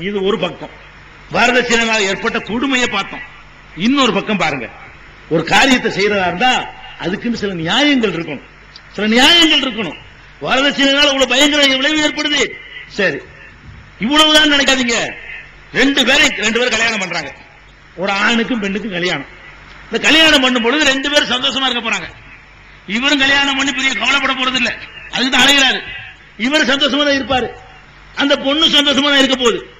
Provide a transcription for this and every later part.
இது ஒரு பக்கம். வரதட்சணையால் ஏற்பட்ட கொடுமையை பார்த்தோம். இன்னொரு பக்கம் பாருங்க. ஒரு காரியத்தை செய்யறதா இருந்தா அதுக்குன்னு சில நியாயங்கள் இருக்கணும். சில நியாயங்கள் இருக்கணும். வரதட்சணையினால இவ்வளவு பயங்கர விளைவு ஏற்படுது. சரி. இவ்வளவுதான் நினைக்காதீங்க. ரெண்டு பேரை ரெண்டு பேரும் கல்யாணம் பண்றாங்க. ஒரு ஆணுக்கும் பெண்ணுக்கும் கல்யாணம். இந்த கல்யாணம் பண்ணும் பொழுது ரெண்டு பேரும் சந்தோஷமா இருக்க போறாங்க. இவரும் கல்யாணம் பண்ணி பெரிய கவலைப்பட போறது இல்ல அதுதான் அலைகிறாரு இவர் சந்தோஷமா தான் இருப்பாரு. அந்த பொண்ணு சந்தோஷமா தான் இருக்க போகுது.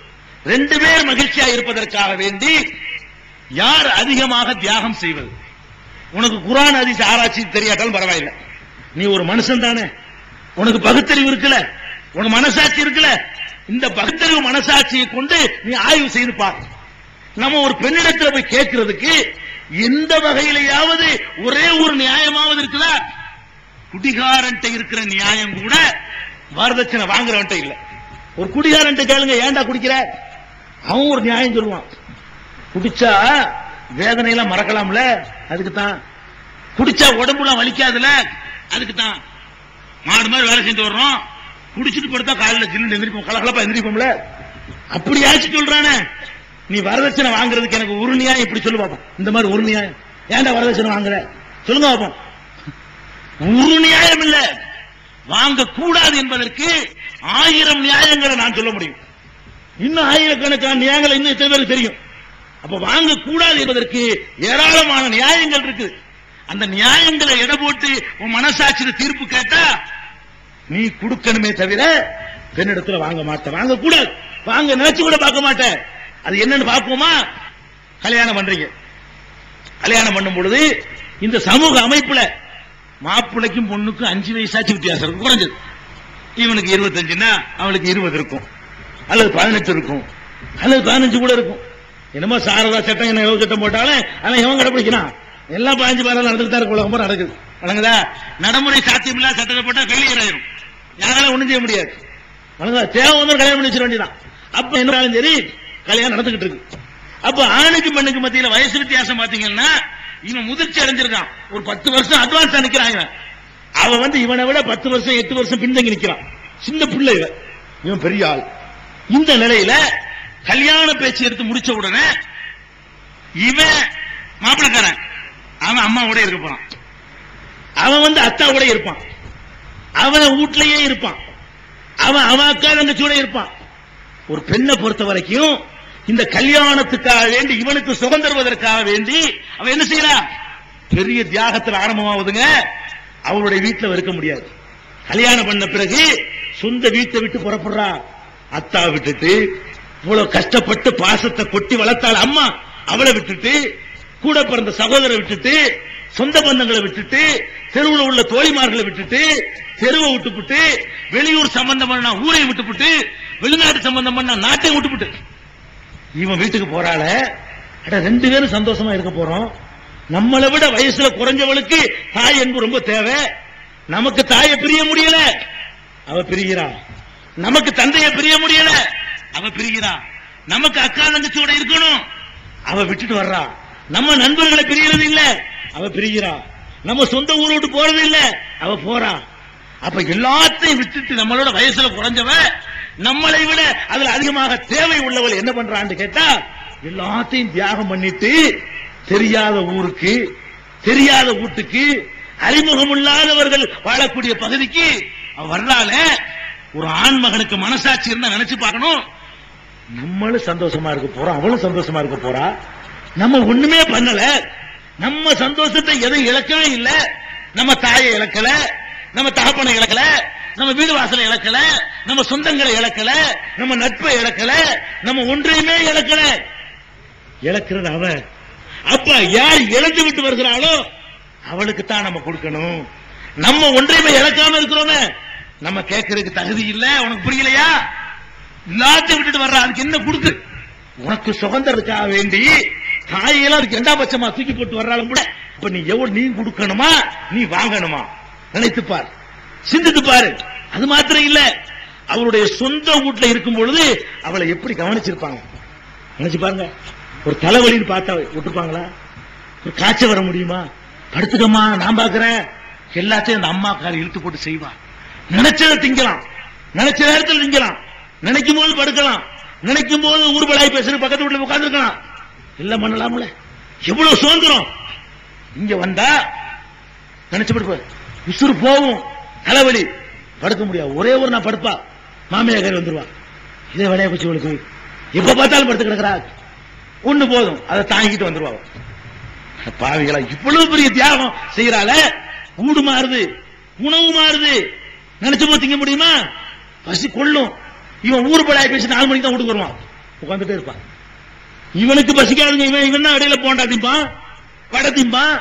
ரெண்டு பேர் மகிழ்ச்சியா இருப்பதற்காக வேண்டி யார் அதிகமாக தியாகம் செய்வது? உனக்கு குரான் அதிச ஆராய்ச்சி தெரியாட்டாலும் பரவாயில்லை. நீ ஒரு மனுஷன் தானே. உனக்கு பகுத்தறிவு இருக்குல்ல. உனக்கு மனசாட்சி இருக்குல்ல. இந்த பகுத்தறிவு மனசாட்சியை கொண்டு நீ ஆய்வு செய்து பார். நம்ம ஒரு பெண்ணிடத்துல போய் கேட்கறதுக்கு எந்த வகையிலையாவது ஒரே ஒரு நியாயமாவது இருக்குதா? குடிகாரன்ட்ட இருக்கிற நியாயம் கூட வரதட்சணை வாங்குறவன்ட்ட இல்ல. ஒரு குடிகாரன்ட்ட கேளுங்க ஏன்டா குடிக்கிற? அவன் ஒரு நியாயம் சொல்லுவான். குடிச்சா வேதனையெல்லாம் மறக்கலாம்ல? அதுக்கு தான் குடிச்சா உடம்புலாம் வலிக்காதுல? அதுக்கு தான் மாடு மாதிரி வேலை செஞ்சு வர்றோம். குடிச்சிட்டு படுத்தா காலையில ஜில்லு எந்திரிப்போம். கலகலப்பா எந்திரிப்போம்ல? அப்படியாச்சும் சொல்றானே. நீ வரதட்சணை வாங்குறதுக்கு எனக்கு ஒரு நியாயம் இப்படி சொல்லு பாப்போம். இந்த மாதிரி ஒரு நியாயம். ஏன்டா வரதட்சணை வாங்குற? சொல்லுங்க பாப்போம். ஒரு நியாயம் இல்ல. வாங்க கூடாது என்பதற்கு ஆயிரம் நியாயங்களை நான் சொல்ல முடியும். இன்னும் ஆயிரக்கணக்கான நியாயங்கள் இன்னும் எத்தனை பேருக்கு தெரியும்? அப்ப வாங்க கூடாது என்பதற்கு ஏராளமான நியாயங்கள் இருக்கு. அந்த நியாயங்களை எடை போட்டு உன் மனசாட்சியில தீர்ப்பு கேட்டா நீ கொடுக்கணுமே தவிர பெண்ணிடத்துல வாங்க மாட்ட வாங்க கூடாது வாங்க நினைச்சு கூட பார்க்க மாட்டேன் அது என்னன்னு பார்ப்போமா? கல்யாணம் பண்றீங்க. கல்யாணம் பண்ணும் பொழுது இந்த சமூக அமைப்புல மாப்பிள்ளைக்கும் பொண்ணுக்கும் அஞ்சு வயசாச்சு வித்தியாசம் இருக்கும் குறைஞ்சது. இவனுக்கு இருபத்தஞ்சுன்னா அவளுக்கு இருபது இருக்கும். அல்லது பதினெட்டு இருக்கும். அல்லது பதினஞ்சு கூட இருக்கும். என்னமோ சாரதா சட்டம் என்ன எவ்வளவு சட்டம் போட்டாலும் ஆனால் இவன் கடைபிடிக்கிறான் எல்லாம் பதினஞ்சு பதினாறு நடந்துட்டு தான் இருக்கும் உலகம் நடக்குது. வழங்குதா நடைமுறை சாத்தியம் இல்லாத சட்டத்தை போட்டா ஃபெயிலியர் ஆயிரும். யாரால ஒண்ணும் செய்ய முடியாது. வழங்குதா தேவை வந்து கல்யாணம் பண்ணி வச்சிட வேண்டியதான் அப்ப என்ன சரி கல்யாணம் நடந்துகிட்டு இருக்கு. அப்ப ஆணுக்கு பெண்ணுக்கு மத்தியில வயசு வித்தியாசம் பாத்தீங்கன்னா இவன் முதிர்ச்சி அடைஞ்சிருக்கான். ஒரு பத்து வருஷம் அட்வான்ஸ் நிக்கிறான் இவன். அவன் வந்து இவனை விட பத்து வருஷம் எட்டு வருஷம் பின்தங்கி நிக்கிறான். சின்ன பிள்ளை இவன். இவன் பெரிய ஆள். இந்த நிலையில கல்யாண பேச்சு எடுத்து முடிச்ச உடனே இவன் மாப்பிளக்காரன். அவன் அம்மாவோட இருக்க போறான். அவன் வந்து அத்தாவோட இருப்பான். அவன் வீட்லயே இருப்பான். அவன் அவன் அக்கா தங்கச்சியோட இருப்பான். ஒரு பெண்ணை பொறுத்த வரைக்கும் இந்த கல்யாணத்துக்காக வேண்டி இவனுக்கு சுகம் தருவதற்காக வேண்டி அவன் என்ன செய்யறா? பெரிய தியாகத்தில் ஆரம்பமாவதுங்க. அவளுடைய வீட்டுல இருக்க முடியாது. கல்யாணம் பண்ண பிறகு சொந்த வீட்டை விட்டு புறப்படுறா அத்தா விட்டுட்டு இவ்வளவு கஷ்டப்பட்டு பாசத்தை கொட்டி வளர்த்தாள் அம்மா. அவளை விட்டுட்டு கூட பிறந்த சகோதரை விட்டுட்டு சொந்த பந்தங்களை விட்டுட்டு தெருவுல உள்ள தோழிமார்களை விட்டுட்டு தெருவை விட்டுப்புட்டு வெளியூர் சம்பந்தமான ஊரை விட்டுப்புட்டு வெளிநாட்டு சம்பந்தமான நாட்டை விட்டுப்புட்டு. இவன் வீட்டுக்கு போறாள. அட ரெண்டு பேரும் சந்தோஷமா இருக்க போறோம். நம்மளை விட வயசுல குறைஞ்சவளுக்கு தாய் அன்பு ரொம்ப தேவை. நமக்கு தாயை பிரிய முடியல. அவ பிரிகிறான் நமக்கு தந்தைய பிரிய முடியல. அவ பிரிகிறான் நமக்கு அக்கா தங்கச்சியோட இருக்கணும். அவ விட்டுட்டு வர்றான் நம்ம நண்பர்களை பிரியறது இல்ல. அவ பிரிகிறான் நம்ம சொந்த ஊரை விட்டு போறது இல்ல. அவ போறான் அப்ப எல்லாத்தையும் விட்டுட்டு நம்மளோட வயசுல குறைஞ்சவ நம்மளை விட அதுல அதிகமாக தேவை உள்ளவள் என்ன பண்றான்னு கேட்டா எல்லாத்தையும் தியாகம் பண்ணிட்டு தெரியாத ஊருக்கு தெரியாத வீட்டுக்கு அறிமுகம் இல்லாதவர்கள் வாழக்கூடிய பகுதிக்கு அவ வர்றால ஒரு ஆண் மகனுக்கு மனசாட்சி இருந்தா நினைச்சு பார்க்கணும். நம்மளும் சந்தோஷமா இருக்க போறோம் அவளும் சந்தோஷமா இருக்க போறா. நம்ம ஒண்ணுமே பண்ணல. நம்ம சந்தோஷத்தை எதை இழக்கவே இல்லை. நம்ம தாயை இழக்கல நம்ம தகப்பனை இழக்கல நம்ம வீடு வாசலை இழக்கல நம்ம சொந்தங்களை இழக்கல நம்ம நட்பை இழக்கல நம்ம ஒன்றையுமே இழக்கல. இழக்கிறது அவ. அப்ப யார் இழந்து விட்டு வருகிறாளோ அவளுக்கு தான் நம்ம கொடுக்கணும். நம்ம ஒன்றையுமே இழக்காம இருக்கிறோமே. நம்ம கேட்கறதுக்கு தகுதி இல்ல உனக்கு புரியலையா? எல்லாத்தையும் விட்டுட்டு வர்ற அதுக்கு என்ன கொடுக்கு? உனக்கு சுதந்திரத்துக்காக வேண்டி தாயெல்லாம் அதுக்கு எந்த பட்சமா தூக்கி போட்டு வர்றாலும் கூட இப்ப நீ எவ்வளவு நீ கொடுக்கணுமா? நீ வாங்கணுமா? நினைத்து பார். சிந்தித்து பாரு. அது மாத்திரம் இல்ல அவருடைய சொந்த வீட்டுல இருக்கும் பொழுது அவளை எப்படி கவனிச்சிருப்பாங்க? நினைச்சு பாருங்க. ஒரு தலைவலின்னு பார்த்தா விட்டுருப்பாங்களா ஒரு காய்ச்சல் வர முடியுமா? படுத்துக்கம்மா நான் பாக்குறேன். எல்லாத்தையும் அந்த அம்மா கால இழுத்து போட்டு செய்வா. நினைச்சதை திங்கலாம். நினைச்ச நேரத்தில் திங்கலாம். நினைக்கும் போது படுக்கலாம். நினைக்கும் போது ஊர்வலாய் பேசுற பக்கத்து வீட்டுல உட்காந்துருக்கலாம் இல்ல பண்ணலாம்ல எவ்வளவு சுதந்திரம். இங்க வந்தா நினைச்சு விசுறு உசுறு போகும். தலைவலி. படுக்க முடியாது. ஒரே ஒரு நான் படுப்பா. மாமியா கறி வந்துருவா. இதே விளையா போச்சு இவளுக்கு. எப்ப பார்த்தாலும் படுத்து கிடக்குறா. ஒண்ணு போதும். அதை தாங்கிட்டு வந்துருவா பாவிகளா இவ்வளவு பெரிய தியாகம் செய்யறால கூடு மாறுது. உணவு மாறுது. நினைச்சு போது திங்க முடியுமா? பசி கொள்ளும். இவன் ஊர் படாய் பேசி நாலு மணிக்கு தான் வீட்டுக்கு வருவான். உட்காந்துட்டே இருப்பான். இவனுக்கு பசிக்காதுங்க இவன் இவன் தான் இடையில போண்டா திம்பான் வடை திம்பான்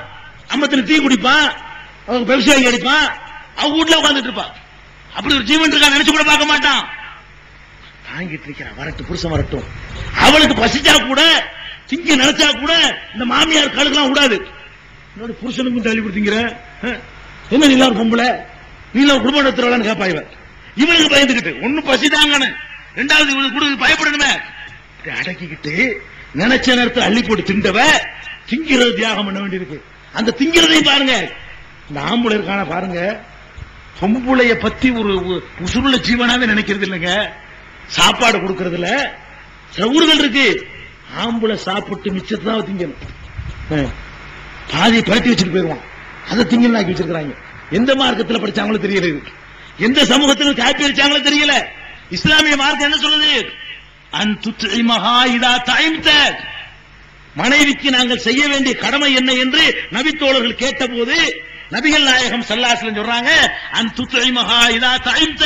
அம்மத்தில் தீ குடிப்பான் அவங்க பெப்சி வாங்கி அடிப்பான் அவன் வீட்டுல உட்காந்துட்டு இருப்பான். அப்படி ஒரு ஜீவன் இருக்கா நினைச்சு கூட பார்க்க மாட்டான். தாங்கிட்டு இருக்கிறான் வரட்டும் புருஷன் வரட்டும். அவளுக்கு பசிச்சா கூட திங்க நினைச்சா கூட இந்த மாமியார் கழுக்கெல்லாம் விடாது என்னோட புருஷனுக்கும் தள்ளி கொடுத்தீங்கிற? என்ன நீ பொம்பளை? நீ ஒரு குடும்பம் நடத்துறவளான்னு கேப்பா இவன். இவனுக்கு பயந்துகிட்டு ஒண்ணு பசிதாங்கன்னு. ரெண்டாவது இவனுக்கு கொடுக்க பயப்படணுமே. அடக்கிக்கிட்டு நினைச்ச நேரத்தில் அள்ளி போட்டு திண்டவ திங்கிறது தியாகம் பண்ண வேண்டியிருக்கு. அந்த திங்கிறதையும் பாருங்க. இந்த இருக்கான பாருங்க. பொம்புளைய பத்தி ஒரு உசுருள்ள ஜீவனாவே நினைக்கிறது இல்லைங்க. சாப்பாடு கொடுக்கறதுல சவுறுகள் இருக்கு. ஆம்பளை சாப்பிட்டு மிச்சத்தை தான் திங்கணும். பாதி பரட்டி வச்சுட்டு போயிருவான். அதை திங்கணும் ஆக்கி வச்சிருக்கிறாங்க. எந்த மார்க்கத்துல படிச்சாங்களோ தெரியல எந்த சமூகத்தில் காப்பி அடிச்சாங்களோ தெரியல. இஸ்லாமிய மார்க்கம் என்ன சொல்லுது? அன் மகா இதா தாய்ந்த மனைவிக்கு நாங்கள் செய்ய வேண்டிய கடமை என்ன என்று நபித்தோழர்கள் கேட்டபோது நபிகள் நாயகம் சல்லாசலம் சொல்றாங்க அன் துத்தை மகா இதா தாய்ந்த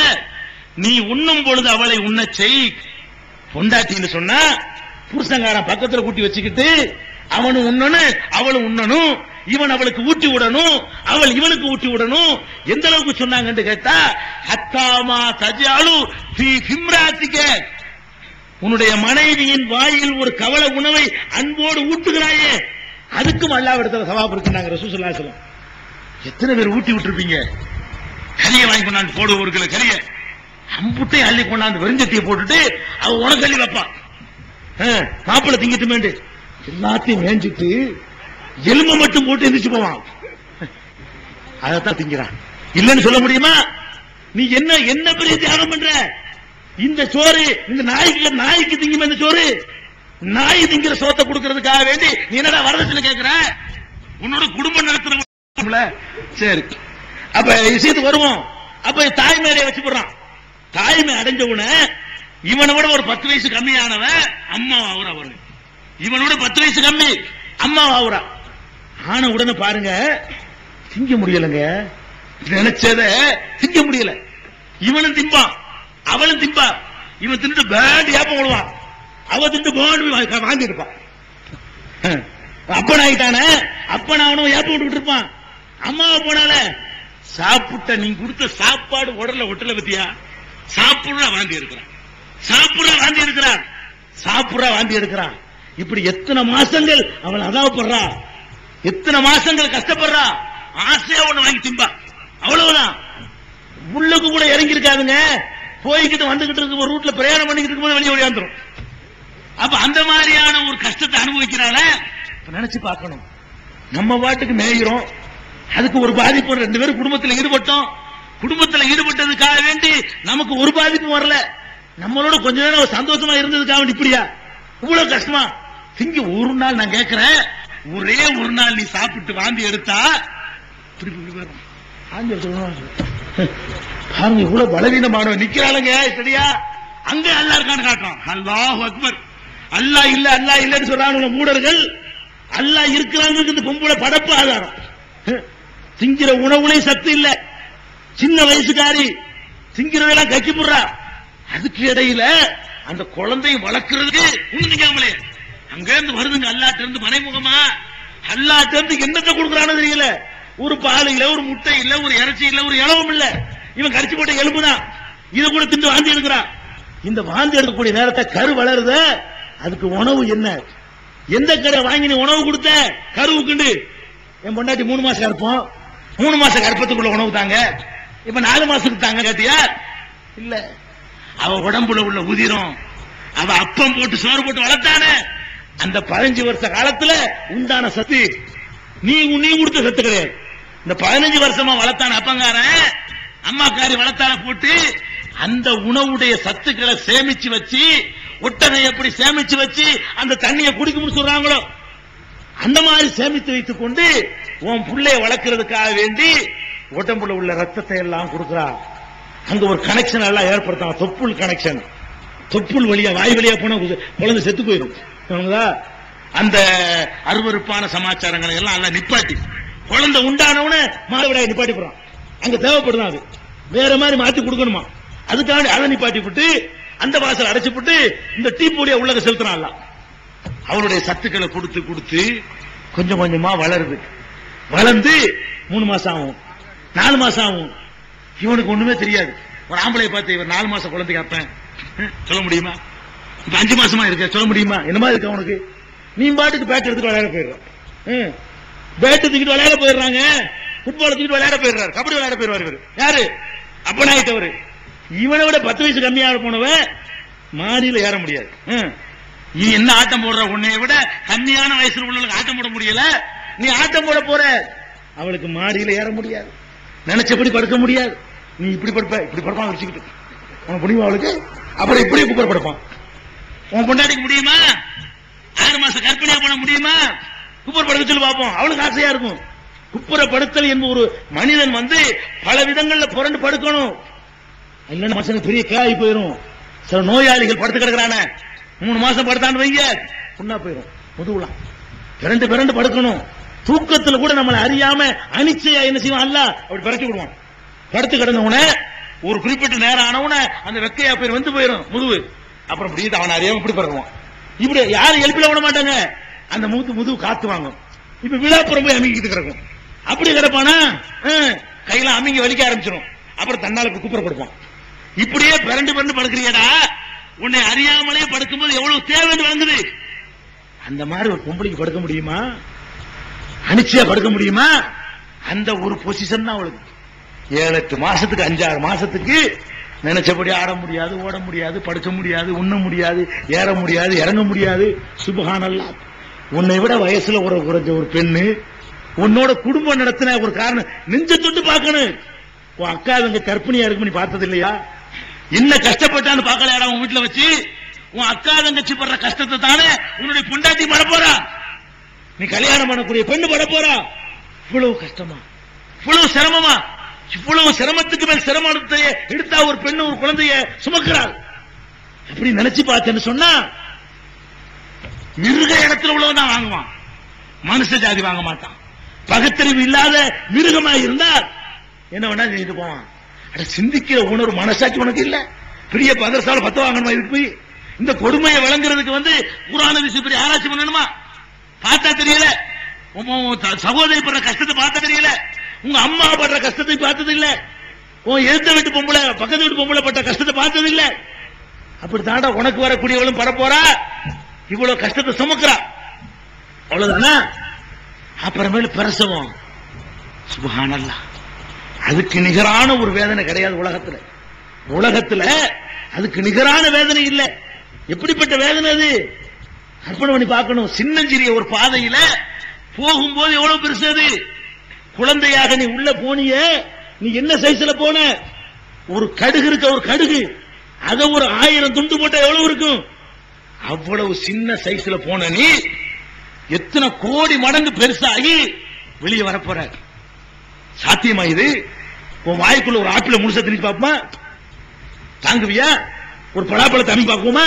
நீ உண்ணும் பொழுது அவளை உண்ண செய். பொண்டாட்டின்னு சொன்னா புருஷங்காரன் பக்கத்துல கூட்டி வச்சுக்கிட்டு அவனும் உண்ணணும் அவளும் உண்ணணும். இவன் அவளுக்கு ஊட்டி விடணும் அவள் இவனுக்கு ஊட்டி விடணும். எந்த அளவுக்கு சொன்னாங்கன்னு கேட்டா ஹத்தாமா தஜாலு ஸ்ரீ ஹிம்ராத்திக. உன்னுடைய மனைவியின் வாயில் ஒரு கவல உணவை அன்போடு ஊட்டுகிறாயே. அதுக்கும் அல்லாவிடத்துல சவாப் இருக்குன்னாங்க ரசூசல்லா அலைஹி எத்தனை பேர் ஊட்டி விட்டுருப்பீங்க? கறியை வாங்கி கொண்டாந்து போடு ஒரு கிலோ அம்புட்டை அள்ளி கொண்டாந்து வெறிஞ்சத்தியை போட்டுட்டு அவ உனக்கு அள்ளி வைப்பான். மாப்பிள்ள திங்கிட்டுமேண்டு எல்லாத்தையும் மேய்ஞ்சிட்டு எலும்பை மட்டும் போட்டு எந்திரிச்சு போவான். அதைத்தான் திங்கிறான். இல்லைன்னு சொல்ல முடியுமா? நீ என்ன என்ன பெரிய தியாகம் பண்ற? இந்த சோறு இந்த நாய்க்கு நாய்க்கு திங்குமே இந்த சோறு? நாய் திங்கிற சோத்தை கொடுக்கறதுக்காக வேண்டி நீ என்னடா வரதட்சணை கேட்கிற உன்னோட குடும்பம் நடத்துற சரி. அப்ப விஷயத்துக்கு வருவோம். அப்ப தாய்மையை வச்சு போடுறான். தாய்மை அடைஞ்ச உடனே இவனை விட ஒரு பத்து வயசு கம்மியானவன் அம்மா ஆகுறா அவரு. இவனோட பத்து வயசு கம்மி அம்மா ஆகுறான் ஆன உடனே பாருங்க. திங்க முடியலங்க. நினைச்சத திங்க முடியல. இவனும் திம்பான் அவளும் திம்பா. இவன் தின்னு பேண்டு ஏப்பம் விடுவான் அவ திட்டு பேண்ட் வாங்கி இருப்பான். அப்பன் ஆயிட்டானே அப்பன் அவனும் ஏப்பம் விட்டுட்டு இருப்பான். அம்மாவை போனால சாப்பிட்ட நீ கொடுத்த சாப்பாடு உடல்ல ஒட்டல பத்தியா? சாப்பிடுற வாந்தி இருக்கிறான் சாப்பிடுற வாந்தி இருக்கிறான் சாப்பிடுற வாந்தி எடுக்கிறான். இப்படி எத்தனை மாசங்கள் அவன் அதாவப்படுறா. எத்தனை மாசங்கள் கஷ்டப்படுறா? ஆசையா ஒண்ணு வாங்கி திம்பா. அவ்வளவுதான். உள்ளுக்கு கூட இறங்கி இருக்காதுங்க போய்கிட்டு வந்துகிட்டு இருக்கும் ஒரு ரூட்ல பிரயாணம் பண்ணிக்கிட்டு இருக்கும்போது வெளியே ஓடியாந்துரும் அப்ப அந்த மாதிரியான ஒரு கஷ்டத்தை அனுபவிக்கிறால நினைச்சு பார்க்கணும். நம்ம பாட்டுக்கு மேயிறோம் அதுக்கு ஒரு பாதிப்பு ரெண்டு பேரும் குடும்பத்தில் ஈடுபட்டோம். குடும்பத்தில் ஈடுபட்டதுக்காக வேண்டி நமக்கு ஒரு பாதிப்பு வரல. நம்மளோட கொஞ்ச நேரம் ஒரு சந்தோஷமா இருந்ததுக்காக வேண்டி இப்படியா? இவ்வளவு கஷ்டமா? திங்க ஒரு நாள் நான் கேட்கிறேன் ஒரே ஒரு நாள் நீ சாப்பிட்டு வாந்தி எடுத்தா திருப்பி இப்படி வரும். வாந்தி எடுத்து பலவீனமானவன் நிக்கிறாளுங்க சரியா? அங்க அல்லா இருக்கான்னு காட்டுறான். அல்லாஹ் அக்பர். அல்லாஹ் இல்ல அல்லா இல்லன்னு சொல்றாங்க மூடர்கள். அல்லாஹ் இருக்கிறாங்க இந்த பொம்பளை படப்பு ஆதாரம். திங்கிற உணவுலையும் சத்து இல்ல. சின்ன வயசுக்காரி திங்கிறதெல்லாம் கக்கி போடுறா. அதுக்கு இடையில அந்த குழந்தையை வளர்க்கறதுக்கு ஒண்ணு திங்காமலே அங்க இருந்து வருதுங்க அல்லாட்ட இருந்து மறைமுகமா? அல்லாட்ட இருந்து என்னத்தை கொடுக்குறானு தெரியல. ஒரு பால் இல்ல ஒரு முட்டை இல்ல ஒரு இறைச்சி இல்ல ஒரு இளவும் இல்ல. இவன் கரைச்சி போட்ட எலும்புதான். இதை கூட திண்டு வாந்தி எடுக்கிறான். இந்த வாந்தி எடுக்கக்கூடிய நேரத்தை கரு வளருத. அதுக்கு உணவு என்ன? எந்த கரை வாங்கி நீ உணவு கொடுத்த? கருவுக்குண்டு. என் பொண்டாட்டி மூணு மாசம் கருப்போம். மூணு மாசம் கர்ப்பத்துக்குள்ள உணவு தாங்க. இப்ப நாலு மாசத்துக்கு தாங்க கேட்டியா? இல்ல. அவ உடம்புல உள்ள உதிரம். அவ அப்பம் போட்டு சோறு போட்டு வளர்த்தானே? அந்த பதினஞ்சு வருஷ காலத்துல உண்டான சத்து. நீ நீ கொடுத்த சத்து கிடையாது. இந்த பதினஞ்சு வருஷமா வளர்த்தான அப்பங்காரன் அம்மாக்காரி வளர்த்தான போட்டு அந்த உணவுடைய சத்துக்களை சேமிச்சு வச்சு ஒட்டகை எப்படி சேமிச்சு வச்சு அந்த தண்ணியை குடிக்கும்னு சொல்றாங்களோ அந்த மாதிரி சேமித்து வைத்துக் கொண்டு உன் பிள்ளைய வளர்க்கறதுக்காக வேண்டி உடம்புல உள்ள ரத்தத்தை எல்லாம் கொடுக்கிறா. அங்க ஒரு கனெக்ஷன் எல்லாம் ஏற்படுத்தலாம் தொப்புள் கனெக்ஷன் தொப்புள் வழியா வாய் வழியா போனா குழந்தை செத்து போயிடும். அந்த அருவருப்பான சமாச்சாரங்களை எல்லாம் எல்லாம் நிப்பாட்டி. குழந்தை உண்டானவனே மாதவிடாய் நிப்பாட்டி போறான் அங்க தேவைப்படுதான் அது. வேற மாதிரி மாத்தி கொடுக்கணுமா? அதுக்காண்டி அதை நிப்பாட்டி விட்டு அந்த வாசல் அடைச்சு விட்டு இந்த டீ பொடியை உள்ளக செலுத்துறான் அவருடைய சத்துக்களை கொடுத்து கொடுத்து கொஞ்சம் கொஞ்சமா வளருது. வளர்ந்து மூணு மாசம் ஆகும். நாலு மாசம் ஆகும். இவனுக்கு ஒண்ணுமே தெரியாது. ஒரு ஆம்பளை பார்த்து இவர் நாலு மாசம் குழந்தை கேட்பேன் சொல்ல முடியுமா? இப்ப அஞ்சு மாசமா இருக்க சொல்ல முடியுமா? என்னமா இருக்கு அவனுக்கு நீ பாட்டுக்கு பேட் எடுத்துட்டு விளையாட போயிடுறான் பேட்டு தூக்கிட்டு விளையாட போயிடுறாங்க. ஃபுட்பால் தூக்கிட்டு விளையாட போயிடுறாரு. கபடி விளையாட போயிடுவார் இவர். யாரு? அப்பனாயிட்டவர். இவனை விட பத்து வயசு கம்மியாக போனவன் மாடியில ஏற முடியாது. ம். நீ என்ன ஆட்டம் போடுற உன்னை விட கம்மியான வயசுல உள்ளவங்களுக்கு ஆட்டம் போட முடியல? நீ ஆட்டம் போட போற. அவளுக்கு மாடியில ஏற முடியாது. நினைச்சபடி படுக்க முடியாது. நீ இப்படி படுப்ப இப்படி படுப்பான் வச்சுக்கிட்டு உனக்கு முடியுமா அவளுக்கு? அப்புறம் இப்படி குப்பர் படுப்பான். உன் பொண்டாட்டிக்கு முடியுமா? ஆறு மாசம் கற்பனையா பண்ண முடியுமா? குப்புற படுக்க சொல்லி பார்ப்போம். அவளுக்கு ஆசையா இருக்கும். குப்புற படுத்தல் என்ப ஒரு மனிதன் வந்து பல விதங்கள்ல புரண்டு படுக்கணும். இல்லைன்னா மனுஷனுக்கு பெரிய கேள்வி போயிடும் சில நோயாளிகள் படுத்து கிடக்குறானே. மூணு மாசம் படுத்தான்னு வைங்க. புண்ணா போயிடும் முதுகுலாம் பிறண்டு பிறண்டு படுக்கணும். தூக்கத்துல கூட நம்மளை அறியாம அனிச்சையா என்ன செய்வான்? அல்ல அப்படி பிறச்சு விடுவான். படுத்து கிடந்தவன ஒரு குறிப்பிட்ட நேரம் ஆனவன அந்த வெக்கையா பேர் வந்து போயிடும் முதுகு. அப்புறம் இப்படி அவன் அறியாம இப்படி பிறகுவான் இப்படி யாரும் எழுப்பில விட மாட்டாங்க? அந்த மூத்து முதுகு காத்து வாங்கும். இப்ப விழாப்புறம் போய் அமைக்கிட்டு கிடக்கும். அப்படி கிடப்பானா? ஆ, கையில அமைங்க வலிக்க ஆரம்பிச்சிடும் அப்புறம் தன்னால குப்புற கொடுப்பான். இப்படியே பிறண்டு பிறண்டு படுக்கிறியடா. உன்னை அறியாமலே படுக்கும்போது எவ்வளவு தேவைன்னு வாங்குது அந்த மாதிரி ஒரு பொம்பளைக்கு படுக்க முடியுமா? அனிச்சையா படுக்க முடியுமா? அந்த ஒரு பொசிஷன் தான் அவளுக்கு. ஏழு எட்டு மாசத்துக்கு அஞ்சாறு மாசத்துக்கு நினைச்சபடி ஆட முடியாது ஓட முடியாது படுக்க முடியாது உண்ண முடியாது ஏற முடியாது இறங்க முடியாது. சுபகானல்லா. உன்னை விட வயசுல ஒரு குறைஞ்ச ஒரு பெண்ணு உன்னோட குடும்பம் நடத்தின ஒரு காரணம் நெஞ்ச தொட்டு பார்க்கணும். உன் அக்கா இவங்க கற்பிணியா இருக்கு நீ பார்த்தது இல்லையா என்ன கஷ்டப்பட்டான்னு பார்க்கலையாடா உன் வீட்டுல வச்சு? உன் அக்கா தங்கச்சி படுற கஷ்டத்தை தானே உன்னுடைய பொண்டாட்டி பட போறா? நீ கல்யாணம் பண்ணக்கூடிய பெண்ணு பட போறா? இவ்வளவு கஷ்டமா? இவ்வளவு சிரமமா? இவ்வளவு சிரமத்துக்கு மேல் சிரமத்தை எடுத்தா ஒரு பெண்ணு ஒரு குழந்தைய சுமக்கிறாள். அப்படி நினைச்சு பார்த்தேன்னு சொன்னா மிருக இடத்துல உள்ளவன் தான் வாங்குவான். மனுஷ ஜாதி வாங்க மாட்டான். பகுத்தறிவு இல்லாத மிருகமா இருந்தால் என்ன வேணா செஞ்சுட்டு போவான். அட சிந்திக்கிற உணர்வு மனசாட்சி உனக்கு இல்ல. பெரிய பதரசால பத்த வாங்கணுமா இதுக்கு போய்? இந்த கொடுமையை வழங்குறதுக்கு வந்து புராண விஷயம் பெரிய ஆராய்ச்சி பண்ணணுமா? பார்த்தா தெரியல. சகோதரி படுற கஷ்டத்தை பார்த்தா தெரியல. உங்க அம்மா படுற கஷ்டத்தை பார்த்தது இல்ல உன் எதிர்த்த வீட்டு பொம்பளை பக்கத்து வீட்டு பொம்பளை பட்ட கஷ்டத்தை பார்த்தது இல்ல அப்படி தாண்டா உனக்கு வரக்கூடியவளும் பரப்போறா? இவ்வளவு கஷ்டத்தை சுமக்கிறா. அவ்வளவுதானா? அப்புறமேல பிரசவம். சுபஹானல்லா அதுக்கு நிகரான ஒரு வேதனை கிடையாது உலகத்துல. உலகத்துல அதுக்கு நிகரான வேதனை இல்ல. எப்படிப்பட்ட வேதனை அது? கற்பனை பண்ணி பார்க்கணும். சின்னஞ்சிறிய ஒரு பாதையில போகும்போது எவ்வளவு பெருசு அது? குழந்தையாக நீ உள்ள போனியே நீ என்ன சைஸ்ல போன? ஒரு கடுகு இருக்க ஒரு கடுகு. அத ஒரு ஆயிரம் துண்டு போட்டா எவ்வளவு இருக்கும்? அவ்வளவு சின்ன சைஸ்ல போன நீ எத்தனை கோடி மடங்கு பெருசாகி வெளியே வரப்போற? சாத்தியமா இது? உன் வாய்க்குள்ள ஒரு ஆப்பிள முழுச திணிச்சு பார்ப்போமா? தாங்குவியா? ஒரு பலாப்பழ தண்ணி பார்க்குமா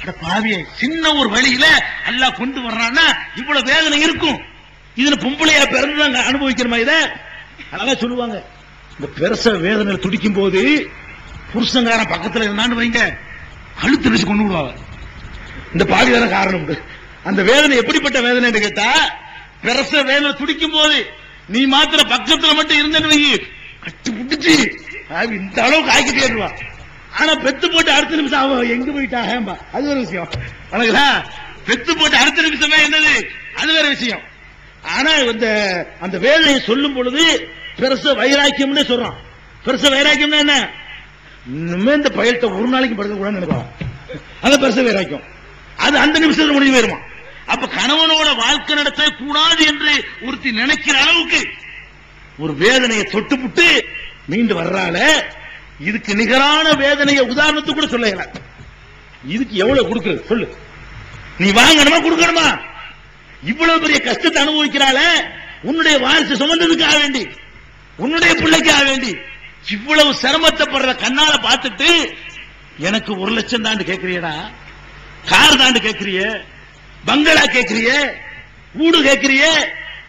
அட பாவியே சின்ன ஒரு வழியில அல்லா கொண்டு வர்றான்னா இவ்வளவு வேதனை இருக்கும். இதுல பொம்பளையா பிறந்துதாங்க அனுபவிக்கிறமா இத அழகா சொல்லுவாங்க. இந்த பெருச வேதனை துடிக்கும் போது புருஷங்காரன் பக்கத்துல இருந்தான்னு வைங்க அழுத்து வச்சு கொண்டு விடுவாங்க. இந்த பாதி காரணம் உண்டு. அந்த வேதனை எப்படிப்பட்ட வேதனை கேட்டா பெருச வேதனை துடிக்கும் போது நீ மாத்திர பக்கத்துல மட்டும் இருந்தேன்னு வை கட்டு பிடிச்சி இந்த அளவுக்கு ஆக்கிட்டே இருவான் ஆனா பெத்து போட்டு அடுத்த நிமிஷம் அவ எங்க போயிட்டா? அது ஒரு விஷயம். வணக்கா பெத்து போட்டு அடுத்த நிமிஷமே என்னது? அது வேற விஷயம். ஆனா இந்த அந்த வேதனையை சொல்லும் பொழுது பெருச வைராக்கியம்னு சொல்றான். பெருச வைராக்கியம்னா என்ன? இனிமே இந்த பயல்கிட்ட ஒரு நாளைக்கு படுக்க கூட நினைப்பான். அது பெருச வைராக்கியம். அது அந்த நிமிஷத்துல முடிஞ்சு போயிருமா? அப்ப கணவனோட வாழ்க்கை நடத்த கூடாது என்று ஒருத்தி நினைக்கிற அளவுக்கு ஒரு வேதனையை தொட்டுப்புட்டு மீண்டு வர்றால இதுக்கு நிகரான வேதனையை உதாரணத்துக்கு கூட சொல்லல. இதுக்கு எவ்வளவு கொடுக்குறது? சொல்லு. நீ வாங்கணுமா கொடுக்கணுமா? இவ்வளவு பெரிய கஷ்டத்தை அனுபவிக்கிறாள? உன்னுடைய வாரிசு சுமந்ததுக்காக வேண்டி உன்னுடைய பிள்ளைக்காக வேண்டி இவ்வளவு சிரமத்தை படுற கண்ணால பார்த்துட்டு எனக்கு ஒரு லட்சம் தாண்டு கேட்கிறியடா கார் தாண்டு கேட்கிறிய? பங்களா கேட்கிறிய? வீடு கேட்கிறிய?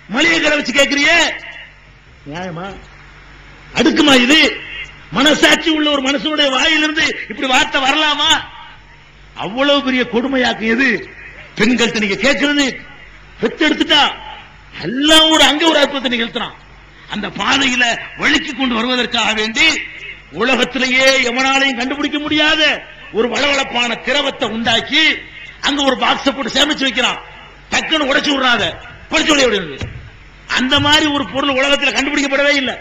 மளிகை கடை வச்சு கேட்கிறிய? நியாயமா? அடுக்குமா இது? மனசாட்சி உள்ள ஒரு மனசனுடைய வாயிலிருந்து இப்படி வார்த்தை வரலாமா? அவ்வளவு பெரிய கொடுமையாக்கு எது? பெண்கள்ட்ட நீங்க கேட்கிறது பெத்து எல்லாம் அங்க ஒரு அற்புதத்தை நிகழ்த்துறான் அந்த பாதையில வழுக்கி கொண்டு வருவதற்காக வேண்டி உலகத்திலேயே எவனாலையும் கண்டுபிடிக்க முடியாத ஒரு வளவளப்பான திரவத்தை உண்டாக்கி அங்க ஒரு பாக்ஸ் போட்டு சேமிச்சு வைக்கிறான். டக்குன்னு உடைச்சு விடுறாத படிச்சு விடுறது. அந்த மாதிரி ஒரு பொருள் உலகத்தில் கண்டுபிடிக்கப்படவே இல்லை.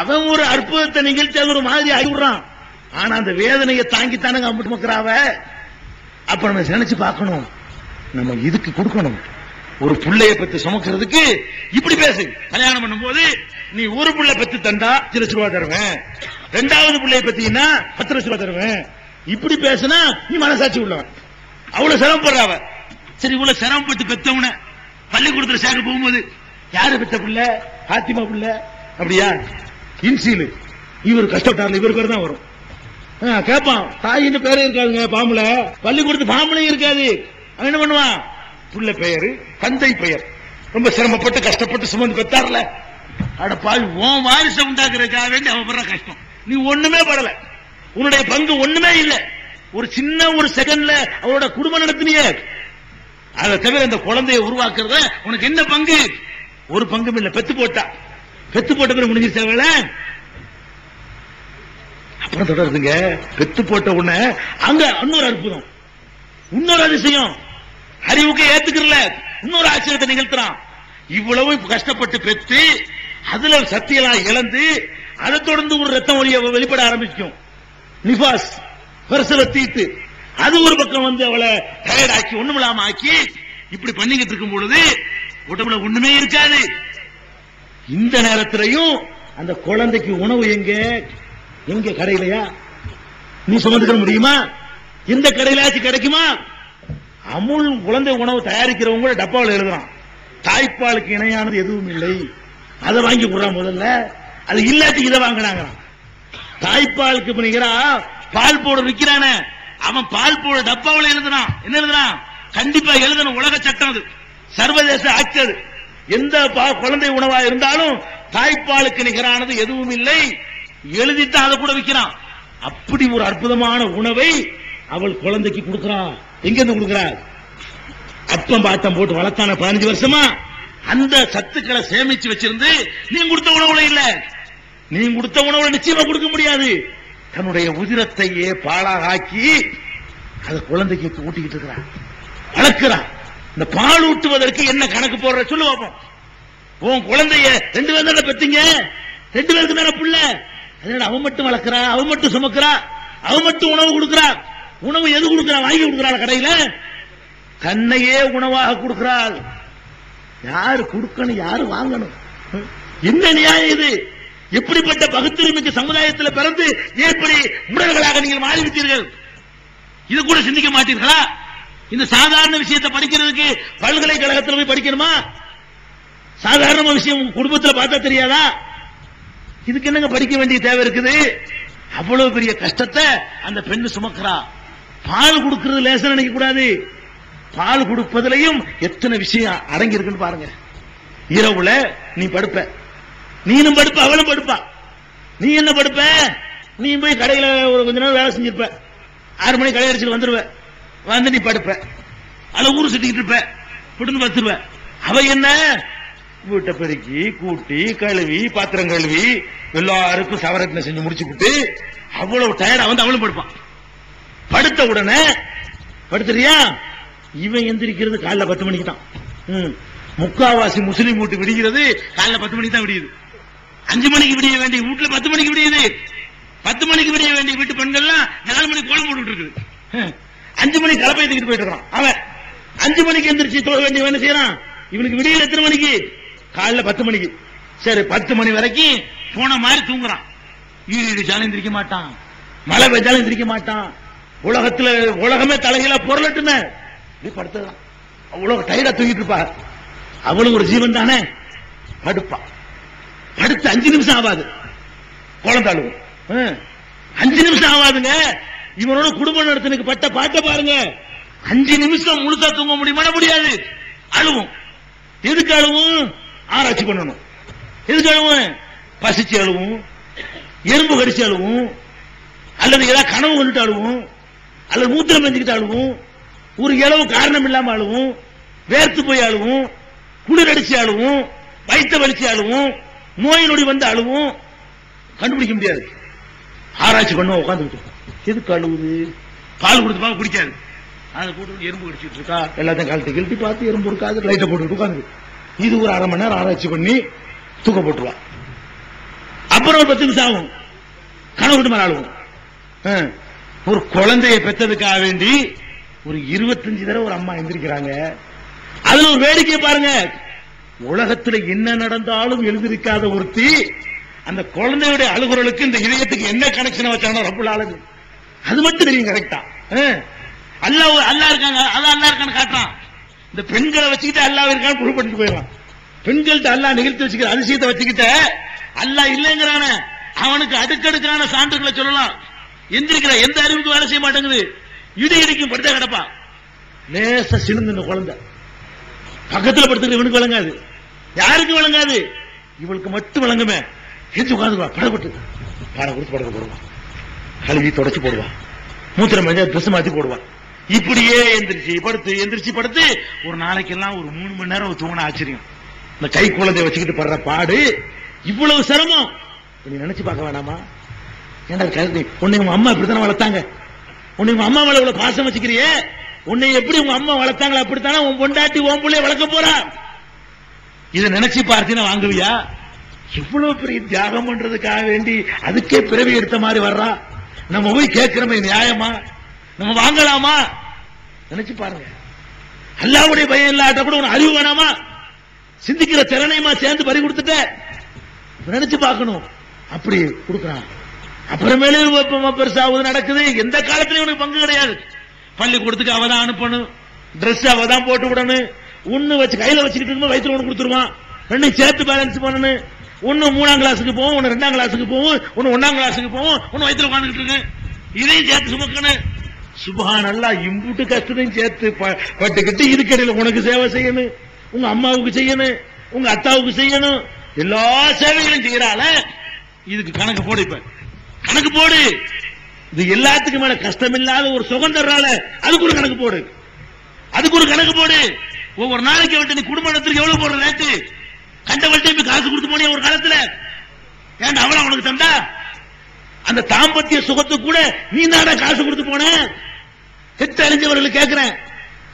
அவன் ஒரு அற்புதத்தை நிகழ்த்தி அது ஒரு மாதிரி ஆகிவிடுறான் ஆனா அந்த வேதனையை தாங்கித்தானுங்க அம்பிட்டு மக்கிறாவ? அப்ப நம்ம நினைச்சு பார்க்கணும். நம்ம இதுக்கு கொடுக்கணும். ஒரு பிள்ளைய பத்தி சுமக்கிறதுக்கு இப்படி பேசு. கல்யாணம் பண்ணும்போது நீ ஒரு புள்ளை பத்தி தந்தா சில ரூபா தருவேன். ரெண்டாவது பிள்ளைய பத்தினா பத்து லட்ச ரூபா தருவேன். இப்படி பேசினா நீ மனசாட்சி உள்ளவன். அவ்வளவு சிரமப்படுறாவ சரி இவ்வளவு சிரமப்பட்டு பெத்தவன பள்ளிக்கூடத்துல சேர்க்க போகும்போது யாரு பெத்த பிள்ளை? பாத்திமா பிள்ளை? அப்படியா? இன்சீலு. இவர் கஷ்டப்பட்டார்ல இவருக்கு தான் வரும். ஆ, கேட்பான் தாயின்னு பேரே இருக்காதுங்க பாம்புல. பள்ளிக்கூடத்து பாம்புலையும் இருக்காது. அவன் என்ன பண்ணுவான்? புள்ள பெயரு தந்தை பெயர். ரொம்ப சிரமப்பட்டு கஷ்டப்பட்டு சுமந்து பெத்தார்ல அட உன் வாரிசை உண்டாக்குறதுக்காக வேண்டி அவன் படுற கஷ்டம். நீ ஒண்ணுமே படல. உன்னுடைய பங்கு ஒண்ணுமே இல்லை. ஒரு சின்ன ஒரு செகண்ட்ல அவரோட குடும்பம் நடத்தினியே. அதை தவிர இந்த குழந்தையை உருவாக்குறத உனக்கு என்ன பங்கு? ஒரு பங்கும் இல்ல. பெத்து போட்டா. பெத்து போட்ட பிறகு முடிஞ்சிருச்சா வேலை? அப்புறம் தொடருதுங்க. பெத்து போட்ட உடனே அங்க இன்னொரு அற்புதம். இன்னொரு அதிசயம். அறிவுக்கு ஏத்துக்கிறல. இன்னொரு ஆச்சரியத்தை நிகழ்த்துறான். இவ்வளவு கஷ்டப்பட்டு பெற்று அதுல சக்தியெல்லாம் இழந்து அதை தொடர்ந்து ஒரு ரத்தம் ஒளிய வெளிப்பட ஆரம்பிக்கும். நிபாஸ் பிரசவ தீத்து. அது ஒரு பக்கம் வந்து அவளை டயர்ட் ஆக்கி ஒண்ணுமில்லாம ஆக்கி இப்படி பண்ணிக்கிட்டு இருக்கும் பொழுது உடம்புல ஒண்ணுமே இருக்காது. இந்த நேரத்திலையும் அந்த குழந்தைக்கு உணவு எங்க? எங்க கடையிலையா? நீ சுமந்துக்க முடியுமா? எந்த கடையிலாச்சும் கிடைக்குமா? அமுல் குழந்தை உணவு தயாரிக்கிறவங்க டப்பாவில் எழுதுறான். தாய்ப்பாலுக்கு இணையானது எதுவும் இல்லை. அதை வாங்கி கொடுறான் முதல்ல. அது இல்லாட்டி இதை வாங்கினாங்க தாய்ப்பாலுக்கு இப்ப பால் பவுடர் விற்கிறானே அவன் பால் பவுடர் டப்பாவில் எழுதுறான். என்ன எழுதுறான்? கண்டிப்பா எழுதணும். உலக சட்டம் அது. சர்வதேச ஆட்சி அது. எந்த பா- குழந்தை உணவா இருந்தாலும் தாய்ப்பாலுக்கு நிகரானது எதுவும் இல்லை. எழுதித்தான் அதை கூட விற்கிறான் அப்படி ஒரு அற்புதமான உணவை அவள் குழந்தைக்கு கொடுக்கிறான் எங்க இருந்து கொடுக்கிறார் அப்பம் பாத்தம் போட்டு வளர்த்தான பதினஞ்சு வருஷமா? அந்த சத்துக்களை சேமிச்சு வச்சிருந்து நீ கொடுத்த உணவுல இல்ல. நீ கொடுத்த உணவுல நிச்சயமா கொடுக்க முடியாது. தன்னுடைய உதிரத்தையே பாலாக ஆக்கி அதை குழந்தைக்கு ஊட்டிக்கிட்டு இருக்கிறான். வளர்க்கிறான். இந்த பால் ஊட்டுவதற்கு என்ன கணக்கு போடுற சொல்லு பார்ப்போம் உன் குழந்தைய ரெண்டு பேரும் தானே பெத்தீங்க? ரெண்டு பேருக்கு தானே புள்ள? அதனால அவன் மட்டும் வளர்க்கிறா அவன் மட்டும் சுமக்கிறா அவன் மட்டும் உணவு கொடுக்கிறா உணவு எது கொடுக்கிறா வாங்கி கொடுக்கிறாள் கடையில? தன்னையே உணவாக கொடுக்கிறாள். யாரு கொடுக்கணும்? யாரு வாங்கணும்? என்ன நியாயம் இது? எப்படிப்பட்ட பகுத்தறிமைக்கு சமுதாயத்தில் பிறந்து எப்படி உடல்களாக நீங்கள் மாறிவிட்டீர்கள்? இது கூட சிந்திக்க மாட்டீர்களா? இந்த சாதாரண விஷயத்தை படிக்கிறதுக்கு பல்கலைக்கழகத்தில் போய் படிக்கணுமா? சாதாரண விஷயம் குடும்பத்தில் குடும்பத்துல பார்த்தா தெரியாதா? இதுக்கு என்னங்க படிக்க வேண்டிய தேவை இருக்குது? அவ்வளவு பெரிய கஷ்டத்தை அந்த பெண்ணு சுமக்கிறான் பால் கொடுக்கிறது லேசா நினைக்க கூடாது. பால் கொடுப்பதிலையும் எத்தனை விஷயம் அடங்கி இருக்குன்னு பாருங்க. இரவுல நீ படுப்ப. நீனும் படுப்ப அவளும் படுப்பா. நீ என்ன படுப்ப? நீ போய் கடையில ஒரு கொஞ்ச நேரம் வேலை செஞ்சிருப்ப. ஆறு மணி கடை அடிச்சு வந்துருவ. வந்து நீ படுப்ப. அதை ஊர் சுட்டிக்கிட்டு இருப்ப. விட்டுன்னு பத்துருவ அவ என்ன? வீட்டை பெருக்கி கூட்டி கழுவி பாத்திரம் கழுவி எல்லாருக்கும் சவரத்தின செஞ்சு முடிச்சு விட்டு அவ்வளவு டயர்டா வந்து அவளும் படுப்பான். படுத்த உடனே படுத்துறியா? இவன் எந்திரிக்கிறது காலைல பத்து மணிக்கு தான். முக்காவாசி முஸ்லீம் வீட்டு விடிகிறது காலைல பத்து மணிக்கு தான் விடியுது. அஞ்சு மணிக்கு விடிய வேண்டிய வீட்டுல பத்து மணிக்கு விடியுது. பத்து மணிக்கு விடிய வேண்டிய வீட்டு பெண்கள்லாம் நாலு மணிக்கு கோலம் போட்டுட்டு இருக்குது. ஹம். அஞ்சு மணிக்கு கலப்பை தூக்கிட்டு போயிட்டு இருக்கான் அவன் அஞ்சு மணிக்கு எந்திரிச்சு தொழ வேண்டிய என்ன செய்யறான்? இவனுக்கு விடியல எத்தனை மணிக்கு? காலைல பத்து மணிக்கு. சரி பத்து மணி வரைக்கும் போன மாதிரி தூங்குறான். ஈடு இடிச்சாலும் எந்திரிக்க மாட்டான். மழை பெஞ்சாலும் எந்திரிக்க மாட்டான். உலகத்துல உலகமே தலைகீழா பொருளட்டுமே. இப்படி படுத்துதான் அவ்வளவு டயர்டா தூங்கிட்டு இருப்பா. அவளும் ஒரு ஜீவன் தானே? படுப்பா. படுத்து அஞ்சு நிமிஷம் ஆகாது குழந்தை அழுவும். அஞ்சு நிமிஷம் ஆகாதுங்க இவனோட குடும்ப நடத்தினுக்கு பட்ட பாட்டை பாருங்க. அஞ்சு நிமிஷம் முழுசா தூங்க முடியுமா? முடியாது. அழுவும். எதுக்கு அழுவும்? ஆராய்ச்சி பண்ணணும். எதுக்கு அழுவும்? பசிச்சு அழுவும். எறும்பு கடிச்சு அழுவும். அல்லது ஏதாவது கனவு கொண்டுட்டு அழுவும். அல்லது மூத்திரம் பெஞ்சுக்கிட்டு அழுவும் ஒரு இளவு காரணம் இல்லாம அழுவும் வேர்த்து போய் அழுவும் குளிர் அடிச்சு அழுவும் வைத்த வலிச்சு அழுவும் நோய் நொடி வந்து அழுவும் கண்டுபிடிக்க முடியாது. ஆராய்ச்சி பண்ணுவோம் உட்காந்துக்கிட்டு எதுக்கு அழுவுது? பால் கொடுத்துப்பாங்க குடிக்காது. அதை போட்டு எறும்பு கடிச்சிட்டு இருக்கா? எல்லாத்தையும் கழட்டி கிழட்டி பார்த்து எறும்பு இருக்காது லைட்டை போட்டு உட்காந்து இது ஒரு அரை மணி நேரம் ஆராய்ச்சி பண்ணி தூக்க போட்டுருவா அப்புறம் ஒரு பத்து நிமிஷம் ஆகும். கனவு விட்டு மேலே ஆளுவோம் ஆ. ஒரு குழந்தையை பெற்றதுக்காக வேண்டி ஒரு இருபத்தஞ்சு தடவை ஒரு அம்மா எழுந்திருக்கிறாங்க. அதுல ஒரு வேடிக்கை பாருங்க. உலகத்துல என்ன நடந்தாலும் எழுந்திருக்காத ஒருத்தி அந்த குழந்தையுடைய அழுகுறலுக்கு இந்த இதயத்துக்கு என்ன கனெக்ஷன் வச்சானோ ரொம்ப ஆலமீன். அது மட்டும் தெரியும் கரெக்டா அல்லாஹ் அல்லாஹ் இருக்காங்க அல்லா அல்லா இருக்கான்னு காட்டுறான். இந்த பெண்களை வச்சுக்கிட்டு அல்லா இருக்கான்னு ப்ரூவ் பண்ணிட்டு போயிடலாம் பெண்கள்ட்ட அல்லா நிகழ்த்தி வச்சுக்கிற அதிசயத்தை வச்சுக்கிட்ட அல்லாஹ் இல்லைங்கிறான. அவனுக்கு அடுக்கடுக்கான சான்றுகளை சொல்லலாம். எந்திரிக்கிற எந்த அறிவுக்கு வேலை செய்ய மாட்டேங்குது. இடி இடிக்கும் படுத்த கிடப்பா. லேச சிலுந்து இந்த குழந்தை. பக்கத்துல படுத்துக்கிற இவனுக்கு விளங்காது. யாருக்கு விளங்காது? இவளுக்கு மட்டும் விளங்குமே. எந்த உட்காந்துவா படப்பட்டு பாடம் கொடுத்து படுக்க போடுவான் கழுவி தொடச்சு போடுவான் மூத்திர மஞ்சள் ட்ரெஸ் மாத்தி போடுவான் இப்படியே எந்திரிச்சு படுத்து எந்திரிச்சு படுத்து ஒரு நாளைக்கெல்லாம் ஒரு மூணு மணி நேரம் தூங்கின ஆச்சரியம். இந்த கை குழந்தைய வச்சுக்கிட்டு படுற பாடு இவ்வளவு சிரமம். நீ நினைச்சு பார்க்க வேணாமா? ஏன்டா கருதி உன்னை உங்க அம்மா இப்படித்தானே வளர்த்தாங்க? உன்னை உங்க அம்மா மேல இவ்வளவு பாசம் வச்சுக்கிறியே? உன்னை எப்படி உங்க அம்மா வளர்த்தாங்களா அப்படித்தானே உன் பொண்டாட்டி உன் புள்ளைய வளர்க்க போறா? இதை நினைச்சு பார்த்தீங்கன்னா வாங்குவியா? இவ்வளவு பெரிய தியாகம் பண்றதுக்காக வேண்டி அதுக்கே பிறவி எடுத்த மாதிரி வர்றா? நம்ம போய் கேட்கிறோமே நியாயமா? நம்ம வாங்கலாமா? நினைச்சு பாருங்க. அல்லாவுடைய பயம் இல்லாட்ட கூட உனக்கு அறிவு வேணாமா? சிந்திக்கிற திறனையுமா சேர்ந்து பறி கொடுத்துட்ட? நினைச்சு பார்க்கணும். அப்படி கொடுக்குறான். அப்புறமேலே பெருசாவது நடக்குது. எந்த காலத்திலயும் உனக்கு பங்கு கிடையாது. பள்ளிக்கூடத்துக்கு அவ தான் அனுப்பணும். ட்ரெஸ் அவ தான் போட்டு விடணும். ஒண்ணு வச்சு கையில வச்சுக்கிட்டு இருக்கும்போது வயிற்றுல ஒண்ணு கொடுத்துருவான். ரெண்டு சேர்த்து பேலன்ஸ் பண்ணணும். ஒன்னு மூணாம் கிளாஸுக்கு போவோம் ஒன்னு ரெண்டாம் கிளாஸுக்கு போவோம் ஒன்னு ஒன்னாம் கிளாஸுக்கு போவோம் ஒன்னு வயிற்றுல உட்காந்துட்டு இருக்கு இதையும் சேர்த்து சுமக்கணும். சுபா அல்லா இம்புட்டு கஷ்டத்தையும் சேர்த்து ப- பட்டுக்கிட்டு இதுக்கடையில உனக்கு சேவை செய்யணும். உங்க அம்மாவுக்கு செய்யணும். உங்க அத்தாவுக்கு செய்யணும். எல்லா சேவைகளையும் செய்யறால இதுக்கு கணக்கு போடு இப்ப. கணக்கு போடு. இது எல்லாத்துக்கும் மேல கஷ்டம் இல்லாத ஒரு சுகம் தர்றால அதுக்கு ஒரு கணக்கு போடு. அதுக்கு ஒரு கணக்கு போடு. ஒவ்வொரு நாளைக்கு விட்டு நீ குடும்ப நடத்துக்கு எவ்வளவு போடுற ரேட்டு கண்டவள்கிட்ட போய் காசு கொடுத்து போனியா ஒரு காலத்துல? ஏன் அவளை உனக்கு தந்தா அந்த தாம்பத்திய சுகத்துக்கு கூட நீ தானே காசு கொடுத்து போன? செத்து அறிஞ்சவர்கள் கேட்கிறேன்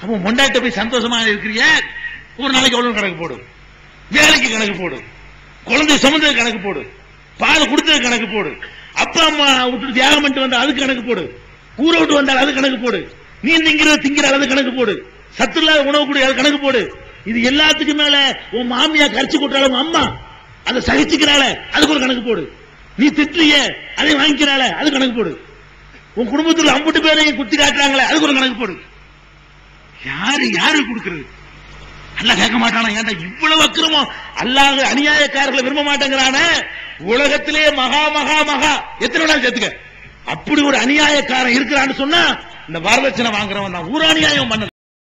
அப்ப மொண்டாட்ட போய் சந்தோஷமா இருக்கிறிய? ஒரு நாளைக்கு எவ்வளவு கணக்கு போடு. வேலைக்கு கணக்கு போடு. குழந்தை சுமந்தது கணக்கு போடு. பால் கொடுத்தது கணக்கு போடு. அப்பா அம்மா விட்டு தியாகம் பண்ணிட்டு வந்தா அதுக்கு கணக்கு போடு. ஊரை விட்டு வந்தால் அது கணக்கு போடு. நீ திங்கிற திங்கிற அது கணக்கு போடு. சத்து இல்லாத உணவு கூட அது கணக்கு போடு. இது எல்லாத்துக்கும் மேல உன் மாமியா கரைச்சு கொட்டுறாள் உன் அம்மா அதை சகிச்சுக்கிறாள அதுக்கு ஒரு கணக்கு போடு. நீ திட்டுறிய அதை வாங்கிக்கிறாள அது கணக்கு போடு. உன் குடும்பத்தில் அம்புட்டு பேரையும் குத்தி காட்டுறாங்களே அதுக்கு ஒரு கணக்கு போடு. யாரு யாரு கொடுக்கறது? அல்லாஹ் கேட்க மாட்டானா? ஏன்டா இவ்வளவு அக்கிரமம் அல்லாஹ் அநியாயக்காரர்களை விரும்ப மாட்டேங்கிறான? உலகத்திலே மகா மகா மகா. எத்தனை நாள் சேர்த்துக்க. அப்படி ஒரு அநியாயக்காரன் இருக்கிறான்னு சொன்னா இந்த வரதட்சணை வாங்குறவன் நான் ஊர் அநியாயம் பண்ணல.